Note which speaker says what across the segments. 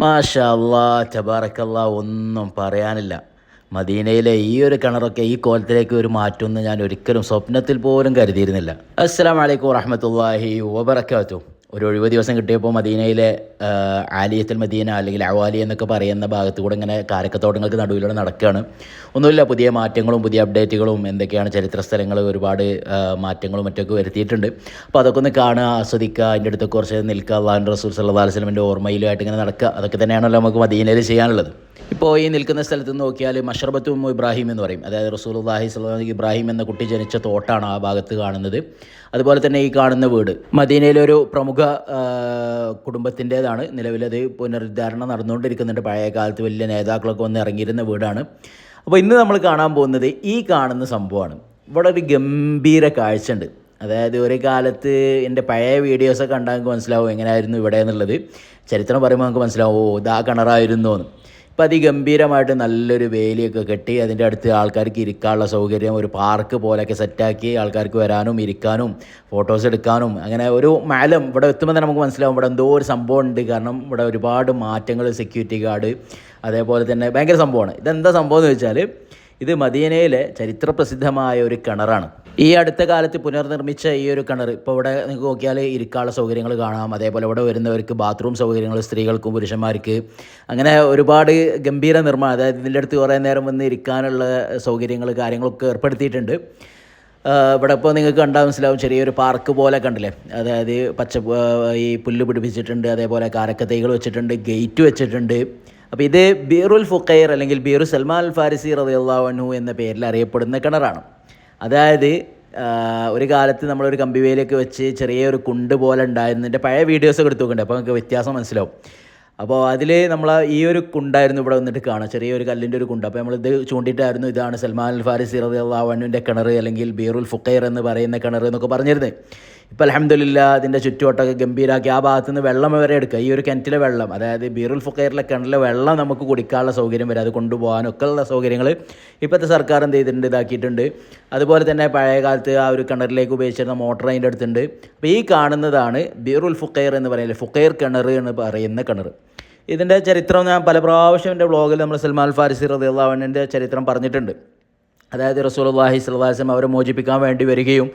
Speaker 1: മാഷാ ചബാറക്കല്ല ഒന്നും പറയാനില്ല. മദീനയിലെ ഈ ഒരു കിണറൊക്കെ ഈ കോലത്തിലേക്ക് ഒരു മാറ്റുമെന്ന് ഞാൻ ഒരിക്കലും സ്വപ്നത്തിൽ പോലും കരുതിയിരുന്നില്ല. അസ്സാം വലൈക്കും വാഹമത്തല്ലാഹി വബർക്കാത്തു ഒരു ഒഴിവ് ദിവസം കിട്ടിയപ്പോൾ മദീനയിലെ ആലിയത്തിൽ മദീന അല്ലെങ്കിൽ അവാലി എന്നൊക്കെ പറയുന്ന ഭാഗത്ത് കൂടെ ഇങ്ങനെ കാരക്കത്തോട്ടങ്ങൾക്ക് നടുവിലൂടെ നടക്കുകയാണ്. ഒന്നുമില്ല പുതിയ മാറ്റങ്ങളും പുതിയ അപ്ഡേറ്റുകളും എന്തൊക്കെയാണ് ചരിത്ര സ്ഥലങ്ങൾ ഒരുപാട് മാറ്റങ്ങളും മറ്റൊക്കെ വരുത്തിയിട്ടുണ്ട്. അപ്പോൾ അതൊക്കെ ഒന്ന് കാണുക ആസ്വദിക്കുക അതിന്റെ അടുത്ത് കുറച്ച് നിൽക്കുക. അള്ളാഹു റസൂൽ സല്ലാ സ്വലമിന്റെ ഓർമ്മയിലുമായിട്ട് ഇങ്ങനെ നടക്കുക. അതൊക്കെ തന്നെയാണല്ലോ നമുക്ക് മദീനയിൽ ചെയ്യാനുള്ളത്. ഇപ്പോൾ ഈ നിൽക്കുന്ന സ്ഥലത്ത് നിന്ന് നോക്കിയാൽ മഷർബത്ത് ഉമ്മു ഇബ്രാഹിം എന്ന് പറയും. അതായത് റസൂലുള്ളാഹി സ്വല്ലല്ലാഹി ഇബ്രാഹിം എന്ന കുട്ടി ജനിച്ച തോട്ടാണ് ആ ഭാഗത്ത് കാണുന്നത്. അതുപോലെ തന്നെ ഈ കാണുന്ന വീട്. മദീനയിലെ ഒരു പ്രമുഖ കുടുംബത്തിന്റെതാണ് കുടുംബത്തിന്റേതാണ് നിലവിലത് പുനരുദ്ധാരണം നടന്നുകൊണ്ടിരിക്കുന്നുണ്ട്. പഴയ കാലത്ത് വലിയ നേതാക്കളൊക്കെ വന്ന് ഇറങ്ങിയിരുന്ന വീടാണ്. അപ്പോൾ ഇന്ന് നമ്മൾ കാണാൻ പോകുന്നത് ഈ കാണുന്ന സംഭവമാണ്. ഇവിടെ ഒരു ഗംഭീര കാഴ്ചയുണ്ട്. അതായത് ഒരു കാലത്ത് എന്റെ പഴയ വീഡിയോസൊക്കെ കണ്ടാൽ നമുക്ക് മനസ്സിലാവും എങ്ങനെയായിരുന്നു ഇവിടെ എന്നുള്ളത്. ചരിത്രം പറയുമ്പോൾ നമുക്ക് മനസ്സിലാവും ഓ ഇതാ കിണറായിരുന്നു എന്ന്. ഇപ്പം അതിഗംഭീരമായിട്ട് നല്ലൊരു വേലിയൊക്കെ കെട്ടി അതിന്റെ അടുത്ത് ആൾക്കാർക്ക് ഇരിക്കാനുള്ള സൗകര്യം ഒരു പാർക്ക് പോലെയൊക്കെ സെറ്റാക്കി ആൾക്കാർക്ക് വരാനും ഇരിക്കാനും ഫോട്ടോസ് എടുക്കാനും അങ്ങനെ ഒരു മലം ഇവിടെ എത്തുമ്പോൾ തന്നെ നമുക്ക് മനസ്സിലാവും ഇവിടെ എന്തോ ഒരു സംഭവം ഉണ്ട്. കാരണം ഇവിടെ ഒരുപാട് മാറ്റങ്ങൾ സെക്യൂരിറ്റി ഗാർഡ് അതേപോലെ തന്നെ ഭയങ്കര സംഭവമാണ്. ഇതെന്താ സംഭവം എന്ന് വെച്ചാൽ ഇത് മദീനയിലെ ചരിത്രപ്രസിദ്ധമായ ഒരു കിണറാണ്. ഈ അടുത്ത കാലത്ത് പുനർനിർമ്മിച്ച ഈ ഒരു കിണർ ഇപ്പോൾ ഇവിടെ നിങ്ങൾക്ക് നോക്കിയാൽ ഇരിക്കാനുള്ള സൗകര്യങ്ങൾ കാണാം. അതേപോലെ ഇവിടെ വരുന്നവർക്ക് ബാത്റൂം സൗകര്യങ്ങൾ സ്ത്രീകൾക്കും പുരുഷന്മാർക്ക് അങ്ങനെ ഒരുപാട് ഗംഭീര നിർമ്മാണം അതായത് ഇതിന്റെ അടുത്ത് കുറേ നേരം വന്ന് ഇരിക്കാനുള്ള സൗകര്യങ്ങൾ കാര്യങ്ങളൊക്കെ ഏർപ്പെടുത്തിയിട്ടുണ്ട്. ഇവിടെ ഇപ്പോൾ നിങ്ങൾക്ക് കണ്ടാൽ മനസ്സിലാവും ചെറിയൊരു പാർക്ക് പോലെ കണ്ടില്ലേ? അതായത് പച്ച ഈ പുല്ല് പിടിപ്പിച്ചിട്ടുണ്ട്. അതേപോലെ കാരക്കത്തൈകൾ വെച്ചിട്ടുണ്ട് ഗേറ്റ് വെച്ചിട്ടുണ്ട്. അപ്പോൾ ഇത് ബീറുൽ ഫുഖൈർ അല്ലെങ്കിൽ ബീറു സൽമാൻ അൽ ഫാരിസി റളിയല്ലാഹു എന്ന പേരിൽ അറിയപ്പെടുന്ന കിണറാണ്. അതായത് ഒരു കാലത്ത് നമ്മളൊരു കമ്പിവേലൊക്കെ വെച്ച് ചെറിയൊരു കുണ്ട് പോലെ ഉണ്ടായിരുന്നതിന്റെ പഴയ വീഡിയോസൊക്കെ എടുത്ത് നോക്കണ്ടേ? അപ്പോൾ നമുക്ക് വ്യത്യാസം മനസ്സിലാവും. അപ്പോൾ അതിൽ നമ്മൾ ഈ ഒരു കുണ്ടായിരുന്നു ഇവിടെ വന്നിട്ട് കാണാം. ചെറിയൊരു കല്ലിന്റെ ഒരു കുണ്ട്. അപ്പോൾ നമ്മളിത് ചൂണ്ടിയിട്ടായിരുന്നു ഇതാണ് സൽമാൻ അൽ ഫാരിസി റളിയല്ലാഹുവിന്റെ കിണർ അല്ലെങ്കിൽ ബീറുൽ ഫുഖൈർ എന്ന് പറയുന്ന കിണർ എന്നൊക്കെ പറഞ്ഞിരുന്നത്. ഇപ്പോൾ അലഹമ്മദില്ല അതിന്റെ ചുറ്റുവട്ടമൊക്കെ ഗംഭീരാക്കി ആ ഭാഗത്ത് നിന്ന് വെള്ളം വരെ എടുക്കുക. ഈ ഒരു കിണറ്റിലെ വെള്ളം അതായത് ബീറുൽ ഫുക്കൈറിലെ കിണറിലെ വെള്ളം നമുക്ക് കുടിക്കാനുള്ള സൗകര്യം വരെ. അത് കൊണ്ടുപോകാനൊക്കെ ഉള്ള സൗകര്യങ്ങൾ ഇപ്പോഴത്തെ സർക്കാർ എന്ത് ചെയ്തിട്ടുണ്ട് ഇതാക്കിയിട്ടുണ്ട്. അതുപോലെ തന്നെ പഴയ കാലത്ത് ആ ഒരു കിണറിലേക്ക് ഉപയോഗിച്ചിരുന്ന മോട്ടർ അതിന്റെ അടുത്തുണ്ട്. അപ്പോൾ ഈ കാണുന്നതാണ് ബീറുൽ ഫുക്കൈർ എന്ന് പറയുന്നത് ഫുക്കൈർ കിണർ എന്ന് പറയുന്ന കിണർ. ഇതിന്റെ ചരിത്രം ഞാൻ പല പ്രാവശ്യം എന്റെ ബ്ലോഗിൽ നമ്മൾ സൽമാൻ ഫാരിസി റദിയുള്ള ചരിത്രം പറഞ്ഞിട്ടുണ്ട്. അതായത് റസൂൽ അള്ളാഹി വസല്ലം അവരെ മോചിപ്പിക്കാൻ വേണ്ടി വരികയും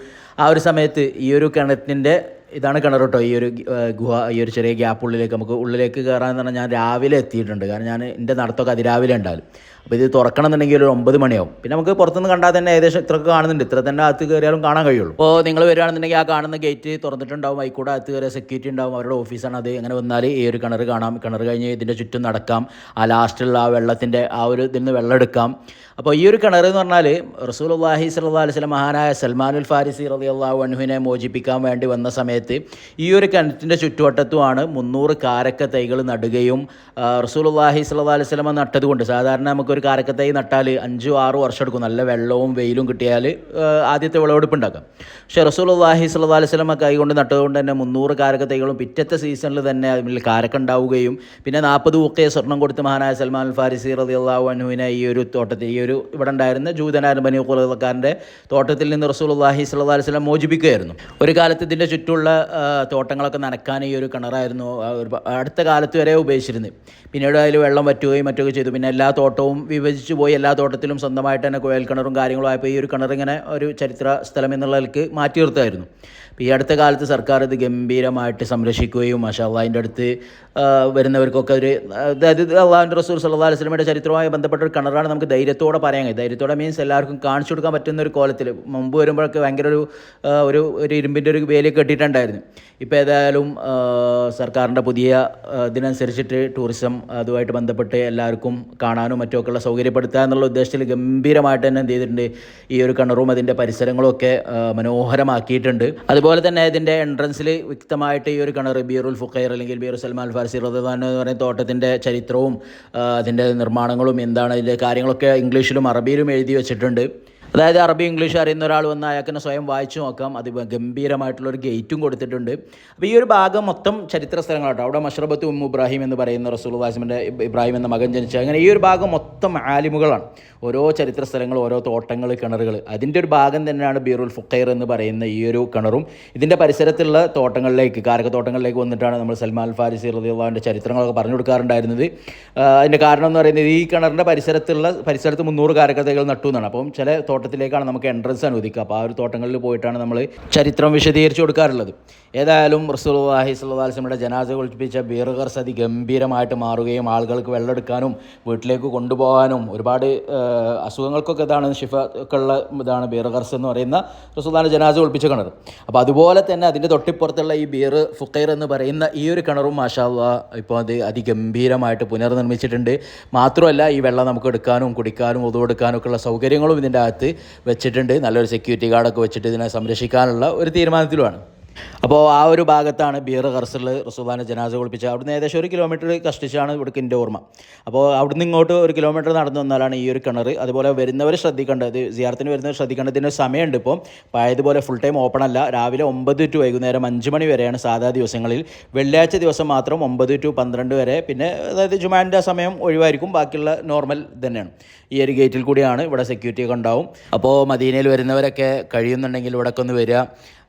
Speaker 1: ആ ഒരു സമയത്ത് ഈ ഒരു കിണറ്റിന്റെ ഇതാണ് കിണർ കേട്ടോ. ഈ ഒരു ഗുഹ ഈ ഒരു ചെറിയ ഗ്യാപ്പ് ഉള്ളിലേക്ക് നമുക്ക് ഉള്ളിലേക്ക് കയറാൻ പറഞ്ഞാൽ ഞാൻ രാവിലെ എത്തിയിട്ടുണ്ട്. കാരണം ഞാൻ എന്റെ നടത്തൊക്കെ അതിരാവിലെ ഉണ്ടാവും അപ്പോൾ ഇത് തുറക്കണം എന്നുണ്ടെങ്കിൽ ഒരു ഒമ്പത് മണിയാവും. പിന്നെ നമുക്ക് പുറത്തുനിന്ന് കണ്ടാൽ തന്നെ ഏകദേശം ഇത്രയൊക്കെ കാണുന്നുണ്ട്. ഇത്ര തന്നെ അകത്ത് കയറിയാലും കാണാൻ കഴിയുള്ളൂ. അപ്പോൾ നിങ്ങൾ വരികയാണെന്നുണ്ടെങ്കിൽ ആ കാണുന്ന ഗേറ്റ് തുറന്നിട്ടുണ്ടാവും. അതിക്കൂടെ അകത്ത് കയറിയ സെക്യൂരിറ്റി ഉണ്ടാവും. അവരുടെ ഓഫീസാണ് അത്. അങ്ങനെ വന്നാൽ ഈ ഒരു കിണർ കാണാം. കിണർ കഴിഞ്ഞ് ഇതിന്റെ ചുറ്റും നടക്കാം. ആ ലാസ്റ്റുള്ള ആ വെള്ളത്തിന്റെ ആ ഒരു ഇതിൽ നിന്ന് വെള്ളം എടുക്കാം. അപ്പോൾ ഈ ഒരു കിണർ എന്ന് പറഞ്ഞാൽ റസൂലുള്ളാഹി സ്വല്ലല്ലാഹി അലൈഹി വസല്ലം മഹാനായ സൽമാനുൽ ഫാരിസി റളിയല്ലാഹു അൻഹുവിനെ മോചിപ്പിക്കാൻ വേണ്ടി വന്ന സമയത്ത് ഈ ഒരു കിണറ്റിന്റെ ചുറ്റുവട്ടത്തുമാണ് മുന്നൂറ് കാരക്ക തൈകൾ നടുകയും റസൂൽ അള്ളാഹി സ്വല്ലല്ലാഹി അലൈഹി വസല്ലം നട്ടത് കൊണ്ട് സാധാരണ നമുക്കൊരു കാരക്ക തൈ നട്ടാൽ അഞ്ചോ ആറു വർഷം എടുക്കും. നല്ല വെള്ളവും വെയിലും കിട്ടിയാൽ ആദ്യത്തെ വിളവെടുപ്പ് ഉണ്ടാക്കാം. പക്ഷേ റസൂലുള്ളാഹി സ്വല്ലല്ലാഹി അലൈഹി വസല്ലം കൈ കൊണ്ട് നട്ടതുകൊണ്ട് തന്നെ മുന്നൂറ് കാരക്ക തൈകളും പിറ്റത്തെ സീസണിൽ തന്നെ അതിൽ കാരക്ക ഉണ്ടാവുകയും പിന്നെ നാൽപ്പത് ഒക്കെ സ്വർണം കൊടുത്ത് മഹാനായ സൽമാൻ ഫാരിസി ഫാരിസി അള്ളാഹു അൻഹുവിനെ ഈ ഒരു തോട്ടത്തിൽ ഈ ഒരു ഇവിടെ ഉണ്ടായിരുന്ന ജൂതനായിരുന്നു ബനി കുലക്കാരന്റെ തോട്ടത്തിൽ നിന്ന് റസൂലുള്ളാഹി സ്വല്ലല്ലാഹി അലൈഹി വസല്ലം മോചിപ്പിക്കുകയായിരുന്നു. ഒരു കാലത്ത് ഇതിന്റെ ചുറ്റുള്ള ആ, തോട്ടങ്ങളൊക്കെ നനക്കാൻ ഈ ഒരു കിണറായിരുന്നു അടുത്ത കാലത്ത് വരെ ഉപയോഗിച്ചിരുന്നത്. പിന്നീട് അതിൽ വെള്ളം വറ്റുകയും മറ്റൊക്കെ ചെയ്തു. പിന്നെ എല്ലാ തോട്ടവും വിഭജിച്ചു പോയി എല്ലാ തോട്ടത്തിലും സ്വന്തമായിട്ട് തന്നെ കുഴൽ കിണറും കാര്യങ്ങളും ആയപ്പോൾ ഈ ഒരു കിണർ ഇങ്ങനെ ഒരു ചരിത്ര സ്ഥലം എന്നുള്ള നിലയ്ക്ക് മാറ്റി നിർത്തായിരുന്നു ഈ അടുത്ത കാലത്ത് സർക്കാർ ഇത് ഗംഭീരമായിട്ട് സംരക്ഷിക്കുകയും മാഷാ അള്ളാഹിന്റെ അടുത്ത് വരുന്നവർക്കൊക്കെ ഒരു അതായത് അള്ളാഹുന്റെ റസൂൽ സല്ലാ അലൈഹി വസല്ലമയുടെ ചരിത്രവുമായി ബന്ധപ്പെട്ട ഒരു കിണറാണ് നമുക്ക് ധൈര്യത്തോടെ പറയാൻ കഴിയും ധൈര്യത്തോടെ മീൻസ് എല്ലാവർക്കും കാണിച്ചു കൊടുക്കാൻ പറ്റുന്ന ഒരു കോലത്തിൽ മുമ്പ് വരുമ്പോഴൊക്കെ ഭയങ്കര ഒരു ഒരു ഒരു ഇരുമ്പിന്റെ ഒരു വേലിയൊക്കെ കെട്ടിയിട്ടുണ്ടായിരുന്നു. ഇപ്പോൾ ഏതായാലും സർക്കാരിന്റെ പുതിയ ഇതിനനുസരിച്ചിട്ട് ടൂറിസം അതുമായിട്ട് ബന്ധപ്പെട്ട് എല്ലാവർക്കും കാണാനും മറ്റുമൊക്കെയുള്ള സൗകര്യപ്പെടുത്തുക എന്നുള്ള ഉദ്ദേശത്തിൽ ഗംഭീരമായിട്ട് തന്നെ എന്ത് ചെയ്തിട്ടുണ്ട് ഈ ഒരു കിണറും അതിന്റെ പരിസരങ്ങളും ഒക്കെ മനോഹരമാക്കിയിട്ടുണ്ട്. അതുപോലെ തന്നെ ഇതിന്റെ എൻട്രൻസിൽ വ്യക്തമായിട്ട് ഈ ഒരു കിണർ ബീറുൽ ഫുഖൈർ അല്ലെങ്കിൽ ബീറു സൽമാൻ ഫാർസി റദ്ദാൻ എന്ന് പറയുന്ന തോട്ടത്തിന്റെ ചരിത്രവും അതിന്റെ നിർമ്മാണങ്ങളും എന്താണ് അതിന്റെ കാര്യങ്ങളൊക്കെ ഇംഗ്ലീഷിലും അറബിയിലും എഴുതി വെച്ചിട്ടുണ്ട്. അതായത് അറബി ഇംഗ്ലീഷ് അറിയുന്ന ഒരാൾ വന്ന് അയാൾക്കിനെ സ്വയം വായിച്ചു നോക്കാം. അത് ഗംഭീരമായിട്ടുള്ള ഒരു ഗേറ്റും കൊടുത്തിട്ടുണ്ട്. അപ്പോൾ ഈ ഒരു ഭാഗം മൊത്തം ചരിത്ര സ്ഥലങ്ങളാട്ടോ. അവിടെ മഷ്റബത്ത് ഉമ്മു ഇബ്രാഹിം എന്ന് പറയുന്ന റസൂൽ വാസിമിന്റെ ഇബ്രാഹിം എന്ന മകൻ ജനിച്ച അങ്ങനെ ഈ ഒരു ഭാഗം മൊത്തം ആലിമുകളാണ്. ഓരോ ചരിത്ര സ്ഥലങ്ങൾ ഓരോ തോട്ടങ്ങൾ കിണറുകൾ. അതിന്റെ ഒരു ഭാഗം തന്നെയാണ് ബീറുൽ ഫുഖൈർ എന്ന് പറയുന്ന ഈ ഒരു കിണറും. ഇതിന്റെ പരിസരത്തുള്ള തോട്ടങ്ങളിലേക്ക് കാരക തോട്ടങ്ങളിലേക്ക് വന്നിട്ടാണ് നമ്മൾ സൽമാൻ ഫാരിസി റദിയുള്ളാന്റെ ചരിത്രങ്ങളൊക്കെ പറഞ്ഞു കൊടുക്കാറുണ്ടായിരുന്നത്. അതിന്റെ കാരണം എന്ന് പറയുന്നത് ഈ കിണറിന്റെ പരിസരത്തുള്ള പരിസരത്ത് മുന്നൂറ് കാരക്കഥകൾ നട്ടു എന്നാണ്. അപ്പം ചില തോട്ടത്തിലേക്കാണ് നമുക്ക് എൻട്രൻസ് അനുവദിക്കുക. അപ്പോൾ ആ ഒരു തോട്ടങ്ങളിൽ പോയിട്ടാണ് നമ്മൾ ചരിത്രം വിശദീകരിച്ച് കൊടുക്കാറുള്ളത്. ഏതായാലും അലൈഹി വസല്ലമയുടെ ജനാസ കുളിപ്പിച്ച ബീറുകർ സതി ഗംഭീരമായിട്ട് മാറുകയും ആളുകൾക്ക് വെള്ളമെടുക്കാനും വീട്ടിലേക്ക് കൊണ്ടുപോകാനും ഒരുപാട് അസുഖങ്ങൾക്കൊക്കെ ഇതാണ് ഷിഫ ഒക്കെ ഉള്ള ഇതാണ് ബീറുകർസ് എന്ന് പറയുന്ന റസൂലുള്ളാഹിന്റെ ജനാസ കുളിപ്പിച്ച കിണർ. അപ്പോൾ അതുപോലെ തന്നെ അതിന്റെ തൊട്ടിപ്പുറത്തുള്ള ഈ ബീർ ഫുക്കൈർ എന്ന് പറയുന്ന ഈ ഒരു കിണറും മാഷാല്ല ഇപ്പോൾ അത് അതിഗംഭീരമായിട്ട് പുനർനിർമ്മിച്ചിട്ടുണ്ട്. മാത്രമല്ല ഈ വെള്ളം നമുക്ക് എടുക്കാനും കുടിക്കാനും ഒതുവെടുക്കാനും ഒക്കെയുള്ള സൗകര്യങ്ങളും ഇതിന്റെ അകത്ത് വെച്ചിട്ടുണ്ട്. നല്ലൊരു സെക്യൂരിറ്റി ഗാർഡൊക്കെ വെച്ചിട്ട് ഇതിനെ സംരക്ഷിക്കാനുള്ള ഒരു തീരുമാനത്തിലുമാണ്. അപ്പോൾ ആ ഒരു ഭാഗത്താണ് ബീർ കർസറിൽ റസൂദാന്റെ ജനാസ കുളിപ്പിച്ചത്. അവിടുന്ന് ഏകദേശം ഒരു കിലോമീറ്റർ കഷ്ടിച്ചാണ് ഇവിടേക്ക് എന്റെ ഓർമ്മ. അപ്പോൾ അവിടുന്ന് ഇങ്ങോട്ട് ഒരു കിലോമീറ്റർ നടന്നു വന്നാലാണ് ഈ ഒരു കിണർ. അതുപോലെ വരുന്നവർ ശ്രദ്ധിക്കേണ്ടത് ഇത് സിയാറത്തിന് വരുന്നവർ ശ്രദ്ധിക്കേണ്ടത് ഇതിന്റെ സമയമുണ്ട് ഇപ്പോൾ പഴയതുപോലെ ഫുൾ ടൈം ഓപ്പൺ അല്ല. രാവിലെ ഒമ്പത് ടു വൈകുന്നേരം അഞ്ച് മണി വരെയാണ് സാധാ ദിവസങ്ങളിൽ. വെള്ളിയാഴ്ച ദിവസം മാത്രം ഒമ്പത് ടു പന്ത്രണ്ട് വരെ. പിന്നെ അതായത് ജുമാന്റെ സമയം ഒഴിവായിരിക്കും. ബാക്കിയുള്ള നോർമൽ തന്നെയാണ് ഈ ഒരു ഗേറ്റിൽ കൂടിയാണ് ഇവിടെ സെക്യൂരിറ്റി ഒക്കെ ഉണ്ടാവും. അപ്പോൾ മദീനയിൽ വരുന്നവരൊക്കെ കഴിയുന്നുണ്ടെങ്കിൽ ഇവിടെയൊക്കെ ഒന്ന് വരിക.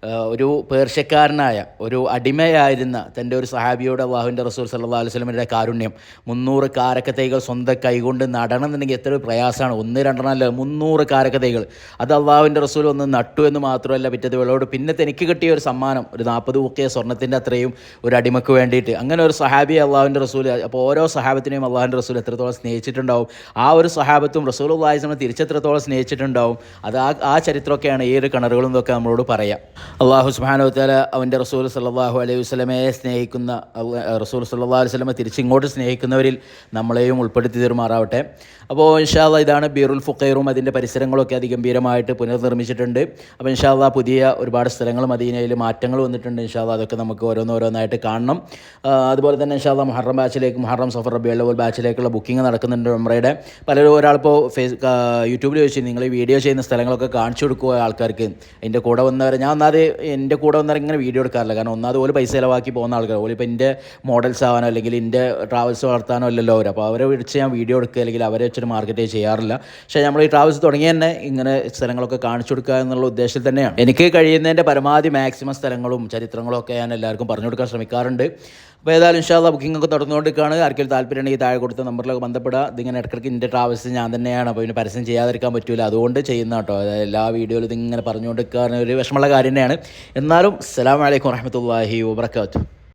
Speaker 1: ഒരു പേർഷ്യക്കാരനായ ഒരു അടിമയായിരുന്ന തന്റെ ഒരു സഹാബിയോട് അള്ളാഹുവിന്റെ റസൂൽ സല്ലാ അലൈഹി സ്വലമിന്റെ കാരുണ്യം മുന്നൂറ് കാരക്കത്തൈകൾ സ്വന്തം കൈകൊണ്ട് നടണം എന്നുണ്ടെങ്കിൽ എത്ര പ്രയാസമാണ്. ഒന്ന് രണ്ടെണ്ണമല്ല മുന്നൂറ് കാരക്കത്തൈകൾ അത് അള്ളാഹുവിന്റെ റസൂൽ ഒന്ന് നട്ടു എന്ന് മാത്രമല്ല പിറ്റത്തെ വിളവോട് പിന്നെ എനിക്ക് കിട്ടിയ ഒരു സമ്മാനം ഒരു നാൽപ്പത് മുക്കിയ സ്വർണത്തിന്റെ അത്രയും ഒരു അടിമക്ക് വേണ്ടിയിട്ട്. അങ്ങനെ ഒരു സഹാബി അള്ളാഹുവിന്റെ റസൂൽ അപ്പോൾ ഓരോ സഹാബത്തിനെയും അള്ളാഹുവിന്റെ റസൂൽ എത്രത്തോളം സ്നേഹിച്ചിട്ടുണ്ടാവും. ആ ഒരു സഹാബത്തും റസൂൽ അള്ളാഹിസ്ലം തിരിച്ചെത്രത്തോളം സ്നേഹിച്ചിട്ടുണ്ടാവും. അത് ആ ആ ചരിത്രമൊക്കെയാണ് ഈ ഒരു കിണറുകളും ഇതൊക്കെ നമ്മളോട് പറയാം. അള്ളാഹു സുബാനോ തല അവന്റെ റസൂൽ സല്ലാഹു അലൈഹി വസ്ലമയെ സ്നേഹിക്കുന്ന റസൂൽ സല്ലാ അലൈഹി വസ്ലമെ തിരിച്ചിങ്ങോട്ട് സ്നേഹിക്കുന്നവരിൽ നമ്മളെയും ഉൾപ്പെടുത്തി തീരുമാറാവട്ടെ. അപ്പോൾ ഇൻഷാല്ല ഇതാണ് ബീറുൽ ഫുഖൈറും. അതിന്റെ പരിസരങ്ങളൊക്കെ അതിഗംഭീരമായിട്ട് പുനർനിർമ്മിച്ചിട്ടുണ്ട്. അപ്പോൾ ഇൻഷാല്ല പുതിയ ഒരുപാട് സ്ഥലങ്ങൾ മദീനയിൽ മാറ്റങ്ങൾ വന്നിട്ടുണ്ട് ഇൻഷാല്ല അതൊക്കെ നമുക്ക് ഓരോന്നോരോന്നായിട്ട് കാണണം. അതുപോലെ തന്നെ ഇൻഷാല്ല മുഹറം ബാച്ചിലേക്ക് മുഹറം സഫർ റബി അള്ളവൽ ബാച്ചിലേക്കുള്ള ബുക്കിംഗ് നടക്കുന്നുണ്ട് ഉമ്രയുടെ പലരും ഒരാളിപ്പോൾ ഫേസ് യൂട്യൂബിൽ ചോദിച്ചു നിങ്ങൾ വീഡിയോ ചെയ്യുന്ന സ്ഥലങ്ങളൊക്കെ കാണിച്ചു കൊടുക്കുക ആൾക്കാർക്ക്? അതിന്റെ കൂടെ വന്നവരെ ഞാൻ ഒന്നാമത് എന്റെ കൂടെ വന്നാൽ ഇങ്ങനെ വീഡിയോ എടുക്കാറില്ല. കാരണം ഒന്നാമത് ഓൽ പൈസ ചിലവാക്കി പോകുന്ന ആൾക്കാർ ഓൽ ഇപ്പോൾ എന്റെ മോഡൽസ് ആവാനോ അല്ലെങ്കിൽ എന്റെ ട്രാവൽസ് വളർത്താനോ അല്ലല്ലോ അവർ അപ്പോൾ അവരെ വിളിച്ച് ഞാൻ വീഡിയോ എടുക്കുക അല്ലെങ്കിൽ അവരെ വെച്ചിട്ട് മാർക്കറ്റ് ചെയ്യാറില്ല. പക്ഷേ നമ്മൾ ഈ ട്രാവൽസ് തുടങ്ങിയ തന്നെ ഇങ്ങനെ സ്ഥലങ്ങളൊക്കെ കാണിച്ചു കൊടുക്കുക എന്നുള്ള ഉദ്ദേശത്തിൽ തന്നെയാണ്. എനിക്ക് കഴിയുന്നതിന്റെ പരമാവധി മാക്സിമം സ്ഥലങ്ങളും ചരിത്രങ്ങളും ഒക്കെ ഞാൻ എല്ലാവർക്കും പറഞ്ഞു കൊടുക്കാൻ ശ്രമിക്കാറുണ്ട്. അപ്പോൾ ഏതായാലും ഇൻഷാല്ല ബുക്കിംഗ് ഒക്കെ തുടർന്നുകൊണ്ടിരിക്കുകയാണ് ആർക്കെങ്കിലും താല്പര്യം ഉണ്ടെങ്കിൽ താഴെ കൊടുത്ത നമ്പറിലൊക്കെ ബന്ധപ്പെടുക. ഇതിങ്ങനെ ഇടയ്ക്കിടയ്ക്ക് എന്റെ ട്രാവൽസ് ഞാൻ തന്നെയാണ്. അപ്പോൾ ഇതിന് പരസ്യം ചെയ്യാതിരിക്കാൻ പറ്റില്ല അതുകൊണ്ട് ചെയ്യുന്ന കേട്ടോ. അതായത് എല്ലാ വീഡിയോയിലും ഇതിങ്ങനെ പറഞ്ഞുകൊണ്ടിരിക്കുകയാണ് ഒരു വിഷമമുള്ള കാര്യം തന്നെയാണ്. എന്നാലും സലാം അലൈക്കും വറഹമത്തല്ലാഹി വാബർക്കാത്തു